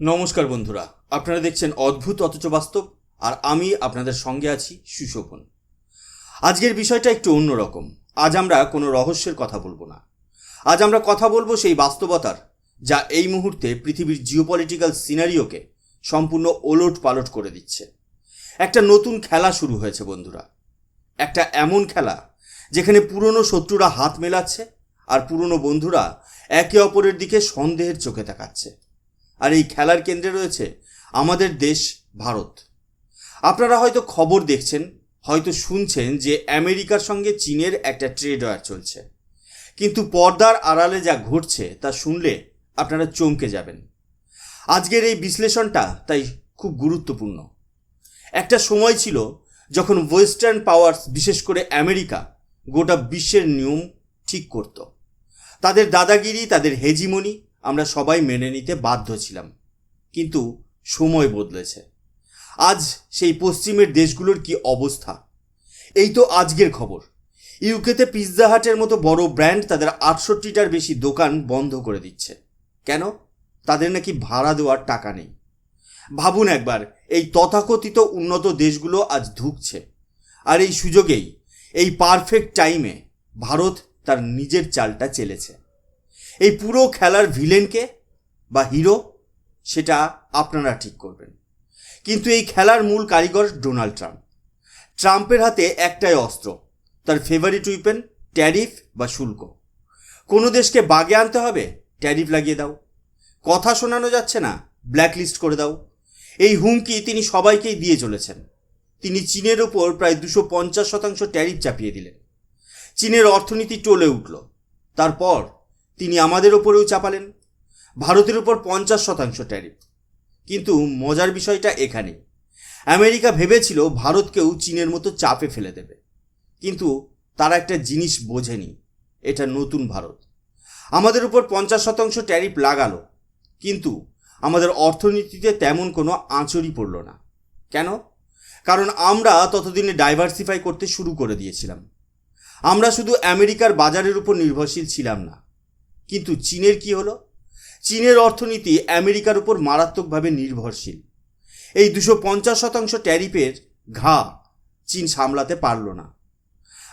নমস্কার বন্ধুরা, আপনারা দেখছেন অদ্ভুত, অথচ বাস্তব, আর আমি আপনাদের সঙ্গে আছি সুশোভন। আজকের বিষয়টা একটু অন্যরকম। আজ আমরা কোনো রহস্যের কথা বলব না। আজ আমরা কথা বলব সেই বাস্তবতার, যা এই মুহূর্তে পৃথিবীর জিওপলিটিক্যাল সিনারিওকে সম্পূর্ণ ওলট পালট করে দিচ্ছে। একটা নতুন খেলা শুরু হয়েছে বন্ধুরা। একটা এমন খেলা, যেখানে পুরনো শত্রুরা হাত মেলাচ্ছে, আর পুরনো বন্ধুরা একে অপরের দিকে সন্দেহের চোখে তাকাচ্ছে। আর এই খেলার কেন্দ্রে রয়েছে আমাদের দেশ ভারত। আপনারা হয়তো খবর দেখছেন, হয়তো শুনছেন যে আমেরিকার সঙ্গে চীনের একটা ট্রেড ওয়ার চলছে। কিন্তু পর্দার আড়ালে যা ঘটছে তা শুনলে আপনারা চমকে যাবেন। আজকের এই বিশ্লেষণটা তাই খুব গুরুত্বপূর্ণ। একটা সময় ছিল যখন ওয়েস্টার্ন পাওয়ার্স, বিশেষ করে আমেরিকা, গোটা বিশ্বের নিয়ম ঠিক করত। তাদের দাদাগিরি, তাদের হেজিমনি আমরা সবাই মেনে নিতে বাধ্য ছিলাম। কিন্তু সময় বদলেছে। আজ সেই পশ্চিমের দেশগুলোর কি অবস্থা? এই তো আজকের খবর। ইউকেতে পিৎজা হাটের মতো বড় ব্র্যান্ড তাদের আটষট্টিটার বেশি দোকান বন্ধ করে দিচ্ছে। কেন? তাদের নাকি ভাড়া দেওয়ার টাকা নেই। ভাবুন একবার, এই তথাকথিত উন্নত দেশগুলো আজ ধুকছে। আর এই সুযোগেই, এই পারফেক্ট টাইমে ভারত তার নিজের চালটা চেলেছে। এই পুরো খেলার ভিলেনকে বা হিরো সেটা আপনারা ঠিক করবেন। কিন্তু এই খেলার মূল কারিগর ডোনাল্ড ট্রাম্প। ট্রাম্পের হাতে একটাই অস্ত্র, তার ফেভারিট উইপেন ট্যারিফ বা শুল্ক। কোনো দেশকে বাগে আনতে হবে, ট্যারিফ লাগিয়ে দাও। কথা শোনানো যাচ্ছে না ব্ল্যাকলিস্ট করে দাও। এই হুমকি তিনি সবাইকেই দিয়ে চলেছেন। তিনি চীনের ওপর প্রায় দুশো পঞ্চাশ শতাংশ ট্যারিফ চাপিয়ে দিলেন। চীনের অর্থনীতি টলে উঠল। তারপর তিনি আমাদের ওপরেও চাপালেন। ভারতের উপর পঞ্চাশ শতাংশ ট্যারিফ। কিন্তু মজার বিষয়টা এখানে। আমেরিকা ভেবেছিল ভারতকেও চীনের মতো চাপে ফেলে দেবে। কিন্তু তারা একটা জিনিস বোঝেনি, এটা নতুন ভারত। আমাদের উপর পঞ্চাশ শতাংশ ট্যারিফ লাগালো, কিন্তু আমাদের অর্থনীতিতে তেমন কোনো আঁচড়ই পড়ল না। কেন? কারণ আমরা ততদিনে ডাইভার্সিফাই করতে শুরু করে দিয়েছিলাম। আমরা শুধু আমেরিকার বাজারের উপর নির্ভরশীল ছিলাম না। কিন্তু চীনের কি হলো? চীনের অর্থনীতি আমেরিকার উপর মারাত্মকভাবে নির্ভরশীল। এই দুশো পঞ্চাশ শতাংশ ট্যারিফের ঘা চীন সামলাতে পারল না।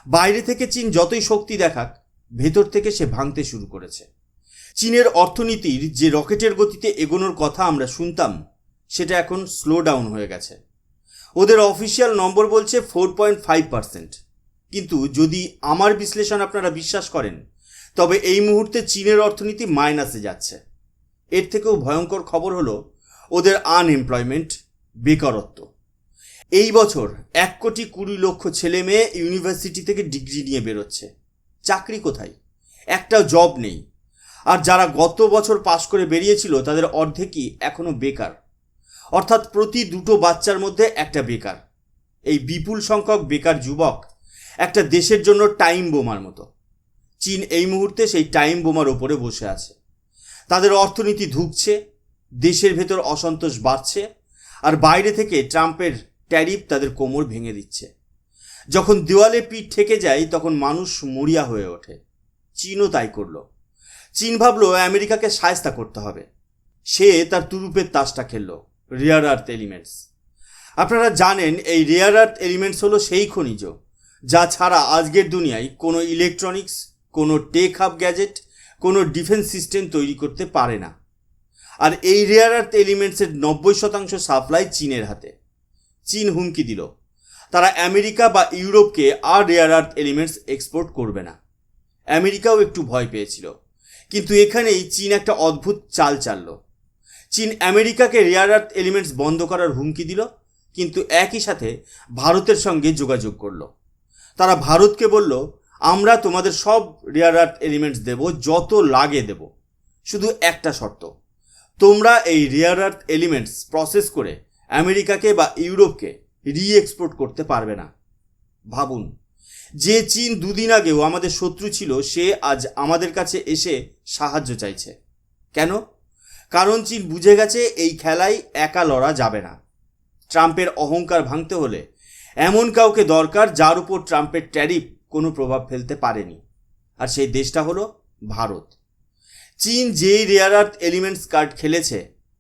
বাইরে থেকে চীন যতই শক্তি দেখাক, ভেতর থেকে সে ভাঙতে শুরু করেছে। চীনের অর্থনীতির যে রকেটের গতিতে এগোনোর কথা আমরা শুনতাম, সেটা এখন স্লো ডাউন হয়ে গেছে। ওদের অফিসিয়াল নম্বর বলছে ফোর পয়েন্ট ফাইভ পার্সেন্ট। কিন্তু যদি আমার বিশ্লেষণ আপনারা বিশ্বাস করেন তবে এই মুহূর্তে চীনের অর্থনীতি মাইনাসে যাচ্ছে। এর থেকেও ভয়ঙ্কর খবর হলো, ওদের আনএমপ্লয়মেন্ট বেকারত্ব। এই বছর এক কোটি কুড়ি লক্ষ ছেলে মেয়ে ইউনিভার্সিটি থেকে ডিগ্রি নিয়ে বেরোচ্ছে। চাকরি কোথায়? একটা জব নেই। আর যারা গত বছর পাশ করে বেরিয়েছিল, তাদের অর্ধেকই এখনও বেকার। অর্থাৎ প্রতি দুটো বাচ্চার মধ্যে একটা বেকার। এই বিপুল সংখ্যক বেকার যুবক একটা দেশের জন্য টাইম বোমার মতো। চীন এই মুহূর্তে সেই টাইম বোমার ওপরে বসে আছে। তাদের অর্থনীতি ধুকছে, দেশের ভেতর অসন্তোষ বাড়ছে, আর বাইরে থেকে ট্রাম্পের ট্যারিফ তাদের কোমর ভেঙে দিচ্ছে। যখন দেওয়ালে পিঠ ঠেকে যায়, তখন মানুষ মরিয়া হয়ে ওঠে। চীনও তাই করল। চীন ভাবলো, আমেরিকাকে সায়স্তা করতে হবে। সে তার তুরুপের তাসটা খেললো, রেয়ার আর্থ এলিমেন্টস। আপনারা জানেন, এই রেয়ার আর্থ এলিমেন্টস হলো সেই খনিজ, যা ছাড়া আজকের দুনিয়ায় কোনো ইলেকট্রনিক্স কোনো টেক হাব গ্যাজেট কোনো ডিফেন্স সিস্টেম তৈরি করতে পারে না। আর এই রেয়ার আর্থ এলিমেন্টসের নব্বই শতাংশ সাপ্লাই চীনের হাতে। চীন হুমকি দিল। তারা আমেরিকা বা ইউরোপকে আর রেয়ার আর্থ এলিমেন্টস এক্সপোর্ট করবে না। আমেরিকাও একটু ভয় পেয়েছিল। কিন্তু এখানেই চীন একটা অদ্ভুত চাল চালল। চীন আমেরিকাকে রেয়ার আর্থ এলিমেন্টস বন্ধ করার হুমকি দিল, কিন্তু একই সাথে ভারতের সঙ্গে যোগাযোগ করল। তারা ভারতকে বলল আমরা তোমাদের সব রেয়ার আর্থ এলিমেন্টস দেব, যত লাগে দেব। শুধু একটা শর্ত, তোমরা এই রেয়ার আর্থ এলিমেন্টস প্রসেস করে আমেরিকাকে বা ইউরোপকে রি এক্সপোর্ট করতে পারবে না। ভাবুন, যে চীন দুদিন আগেও আমাদের শত্রু ছিল, সে আজ আমাদের কাছে এসে সাহায্য চাইছে। কেন? কারণ চীন বুঝে গেছে এই খেলায় একা লড়া যাবে না। ট্রাম্পের অহংকার ভাঙতে হলে এমন কাউকে দরকার যার উপর ট্রাম্পের ট্যারিফ কোনো প্রভাব ফেলতে পারেনি। আর সেই দেশটা হলো ভারত। চীন যেই রেয়ার আর্থ এলিমেন্টস কার্ড খেলেছে,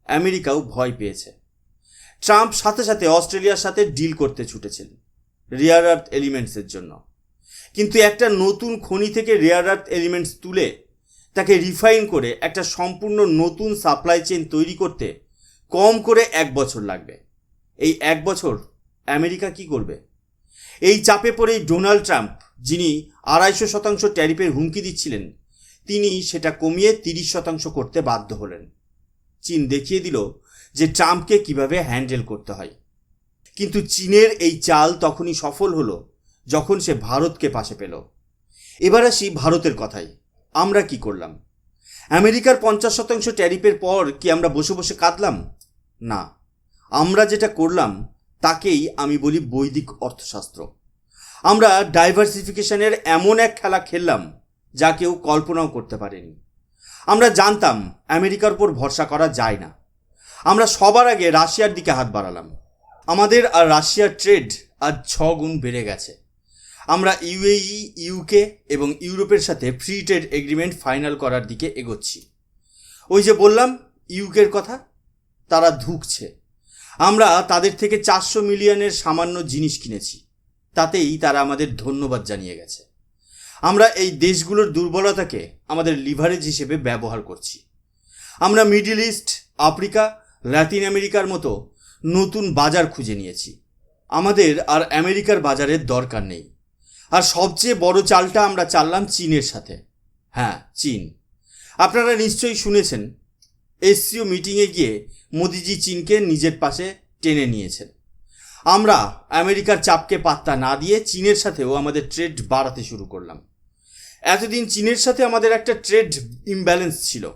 আমেরিকাও ভয় পেয়েছে। ট্রাম্প সাথে সাথে অস্ট্রেলিয়ার সাথে ডিল করতে ছুটেছিলেন রেয়ার আর্থ এলিমেন্টসের জন্য। কিন্তু একটা নতুন খনি থেকে রেয়ার আর্থ এলিমেন্টস তুলে তাকে রিফাইন করে একটা সম্পূর্ণ নতুন সাপ্লাই চেন তৈরি করতে কম করে এক বছর লাগবে। এই এক বছর আমেরিকা কি করবে? এই চাপে পড়েই ডোনাল্ড ট্রাম্প যিনি আড়াইশো শতাংশ ট্যারিফের হুমকি দিচ্ছিলেন, তিনি সেটা কমিয়ে তিরিশ শতাংশ করতে বাধ্য হলেন। চীন দেখিয়ে দিল যে ট্রাম্পকে কীভাবে হ্যান্ডেল করতে হয়। কিন্তু চীনের এই চাল তখনই সফল হলো যখন সে ভারতকে পাশে পেল। এবার আসি ভারতের কথাই আমরা কি করলাম? আমেরিকার পঞ্চাশ শতাংশ ট্যারিফের পর কি আমরা বসে বসে কাঁদলাম? না। আমরা যেটা করলাম, তাকেই আমি বলি বৈদিক অর্থশাস্ত্র। আমরা ডাইভার্সিফিকেশনের এমন এক খেলা খেললাম যা কেউ কল্পনাও করতে পারেনি। আমরা জানতাম আমেরিকার উপর ভরসা করা যায় না। আমরা সবার আগে রাশিয়ার দিকে হাত বাড়ালাম। আমাদের আর রাশিয়ার ট্রেড আজ ছ গুণ বেড়ে গেছে। আমরা ইউএই, ইউকে এবং ইউরোপের সাথে ফ্রি ট্রেড এগ্রিমেন্ট ফাইনাল করার দিকে এগোচ্ছি। ওই যে বললাম, ইউকের কথা, তারা ধুকছে। আমরা তাদের থেকে চারশো মিলিয়নের সামান্য জিনিস কিনেছি। তাতেই তারা আমাদের ধন্যবাদ জানিয়ে গেছে। আমরা এই দেশগুলোর দুর্বলতাকে আমাদের লিভারেজ হিসেবে ব্যবহার করছি। আমরা মিডিল ইস্ট আফ্রিকা ল্যাটিন আমেরিকার মতো নতুন বাজার খুঁজে নিয়েছি। আমাদের আর আমেরিকার বাজারের দরকার নেই। আর সবচেয়ে বড় চালটা আমরা চাললাম চীনের সাথে। হ্যাঁ চীন। আপনারা নিশ্চয়ই শুনেছেন, এসসিও মিটিংয়ে গিয়ে মোদিজি চীনকে নিজের পাশে টেনে নিয়েছেন। আমরা আমেরিকার চাপকে পাত্তা না দিয়ে চীনের সাথেও আমাদের ট্রেড বাড়াতে শুরু করলাম। এতদিন চীনের সাথে আমাদের একটা ট্রেড ইমব্যালেন্স ছিল।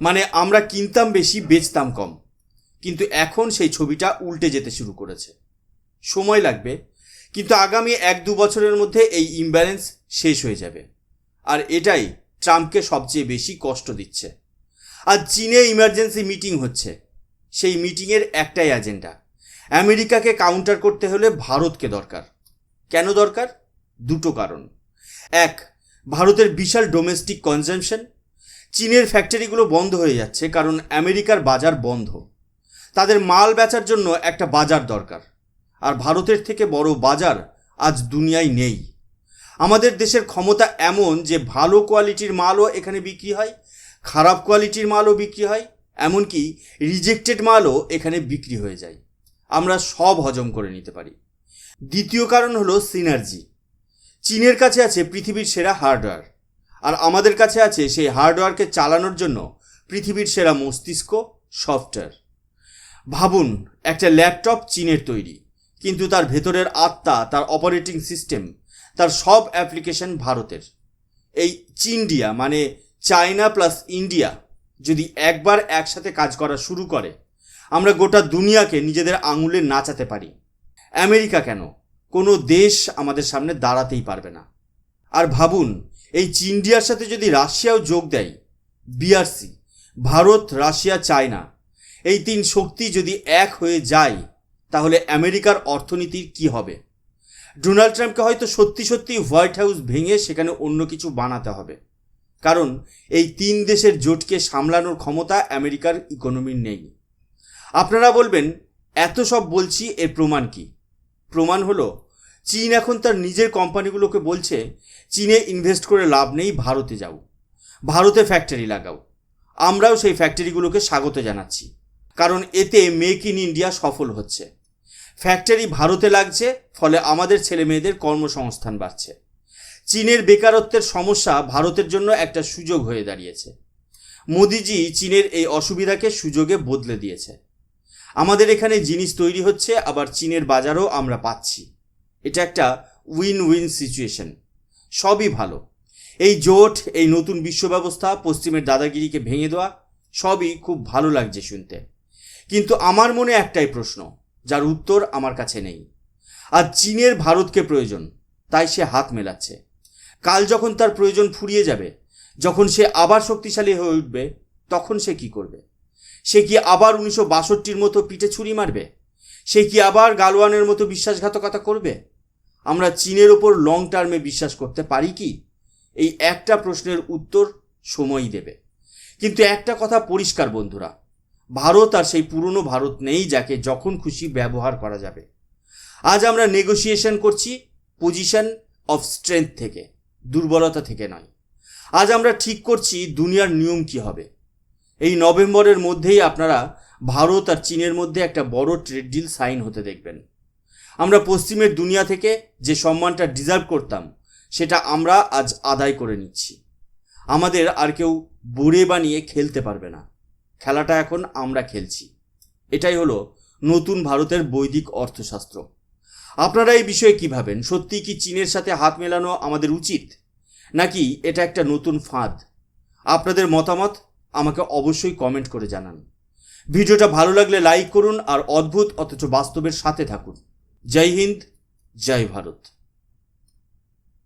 মানে আমরা কিনতাম বেশি, বেচতাম কম। কিন্তু এখন সেই ছবিটা উল্টে যেতে শুরু করেছে। সময় লাগবে, কিন্তু আগামী এক দু বছরের মধ্যে এই ইমব্যালেন্স শেষ হয়ে যাবে। আর এটাই ট্রাম্পকে সবচেয়ে বেশি কষ্ট দিচ্ছে। আর চীনে ইমার্জেন্সি মিটিং হচ্ছে। সেই মিটিংয়ের একটাই এজেন্ডা আমেরিকাকে কাউন্টার করতে হলে ভারতকে দরকার। কেন দরকার? দুটো কারণ। এক, ভারতের বিশাল ডোমেস্টিক কনজামশন চীনের ফ্যাক্টরিগুলো বন্ধ হয়ে যাচ্ছে কারণ আমেরিকার বাজার বন্ধ। তাদের মাল বেচার জন্য একটা বাজার দরকার। আর ভারতের থেকে বড় বাজার আজ দুনিয়ায় নেই। আমাদের দেশের ক্ষমতা এমন যে ভালো কোয়ালিটির মালও এখানে বিক্রি হয়, খারাপ কোয়ালিটির মালও বিক্রি হয়, এমনকি রিজেক্টেড মালও এখানে বিক্রি হয়ে যায়। আমরা সব হজম করে নিতে পারি। দ্বিতীয় কারণ হলো সিনার্জি। চীনের কাছে আছে পৃথিবীর সেরা হার্ডওয়্যার। আর আমাদের কাছে আছে সেই হার্ডওয়্যারকে চালানোর জন্য পৃথিবীর সেরা মস্তিষ্ক, সফটওয়্যার। ভাবুন, একটা ল্যাপটপ চীনের তৈরি, কিন্তু তার ভেতরের আত্মা, তার অপারেটিং সিস্টেম, তার সব অ্যাপ্লিকেশন ভারতের। এই চীনডিয়া মানে চায়না প্লাস ইন্ডিয়া, যদি একবার একসাথে কাজ করা শুরু করে আমরা গোটা দুনিয়াকে নিজেদের আঙুলে নাচাতে পারি। আমেরিকা কেন? কোনো দেশ আমাদের সামনে দাঁড়াতেই পারবে না। আর ভাবুন, এই চীনডিয়ার সাথে যদি রাশিয়াও যোগ দেয়, বিআরসি, ভারত, রাশিয়া, চায়না, এই তিন শক্তি যদি এক হয়ে যায়, তাহলে আমেরিকার অর্থনীতির কি হবে? ডোনাল্ড ট্রাম্পকে হয়তো সত্যি সত্যি হোয়াইট হাউস ভেঙে সেখানে অন্য কিছু বানাতে হবে। কারণ এই তিন দেশের জোটকে সামলানোর ক্ষমতা আমেরিকার ইকোনমির নেই। আপনারা বলবেন, এত সব বলছি, এর প্রমাণ কি? প্রমাণ হলো, চীন এখন তার নিজের কোম্পানিগুলোকে বলছে, চীনে ইনভেস্ট করে লাভ নেই, ভারতে যাও। ভারতে ফ্যাক্টরি লাগাও। আমরাও সেই ফ্যাক্টরিগুলোকে স্বাগত জানাচ্ছি। কারণ এতে মেক ইন ইন্ডিয়া সফল হচ্ছে। ফ্যাক্টরি ভারতে লাগছে, ফলে আমাদের ছেলে মেয়েদের কর্মসংস্থান বাড়ছে। চীনের বেকারত্বের সমস্যা ভারতের জন্য একটা সুযোগ হয়ে দাঁড়িয়েছে। মোদিজি চীনের এই অসুবিধাকে সুযোগে বদলে দিয়েছে। আমাদের এখানে জিনিস তৈরি হচ্ছে, আবার চীনের বাজারও আমরা পাচ্ছি। এটা একটা উইন উইন সিচুয়েশন সবই ভালো। এই জোট, এই নতুন বিশ্ব ব্যবস্থা, পশ্চিমের দাদাগিরিকে ভেঙে দেওয়া, সবই খুব ভালো লাগছে শুনতে। কিন্তু আমার মনে একটাই প্রশ্ন, যার উত্তর আমার কাছে নেই। আর চীনের ভারতকে প্রয়োজন, তাই সে হাত মেলাচ্ছে। কাল যখন তার প্রয়োজন ফুরিয়ে যাবে, যখন সে আবার শক্তিশালী হয়ে উঠবে, তখন সে কি করবে? সে কি আবার উনিশশো বাষট্টির মতো পিঠে ছুরি মারবে? সে কি আবার গালওয়ানের মতো বিশ্বাসঘাতকতা করবে? আমরা চীনের ওপর লং টার্মে বিশ্বাস করতে পারি কি? এই একটা প্রশ্নের উত্তর সময়ই দেবে। কিন্তু একটা কথা পরিষ্কার বন্ধুরা, ভারত আর সেই পুরনো ভারত নেই যাকে যখন খুশি ব্যবহার করা যাবে। আজ আমরা নেগোসিয়েশন করছি পজিশন অফ স্ট্রেংথ থেকে, দুর্বলতা থেকে নয়। আজ আমরা ঠিক করছি দুনিয়ার নিয়ম কি হবে। এই নভেম্বরের মধ্যেই আপনারা ভারত আর চীনের মধ্যে একটা বড় ট্রেড ডিল সাইন হতে দেখবেন। আমরা পশ্চিমের দুনিয়া থেকে যে সম্মানটা ডিজার্ভ করতাম, সেটা আমরা আজ আদায় করে নিচ্ছি। আমাদের আর কেউ বুড়ে বানিয়ে খেলতে পারবে না। খেলাটা এখন আমরা খেলছি। এটাই হলো নতুন ভারতের বৈদিক অর্থশাস্ত্র। আপনারা এই বিষয়ে কি ভাবেন? সত্যি কি চীনের সাথে হাত মেলানো আমাদের উচিত? নাকি এটা একটা নতুন ফাঁদ? আপনাদের মতামত? আমাকে অবশ্যই কমেন্ট করে জানান। ভিডিওটা ভালো লাগলে লাইক করুন আর অদ্ভুত অথচ বাস্তবের সাথে থাকুন। জয় হিন্দ, জয় ভারত।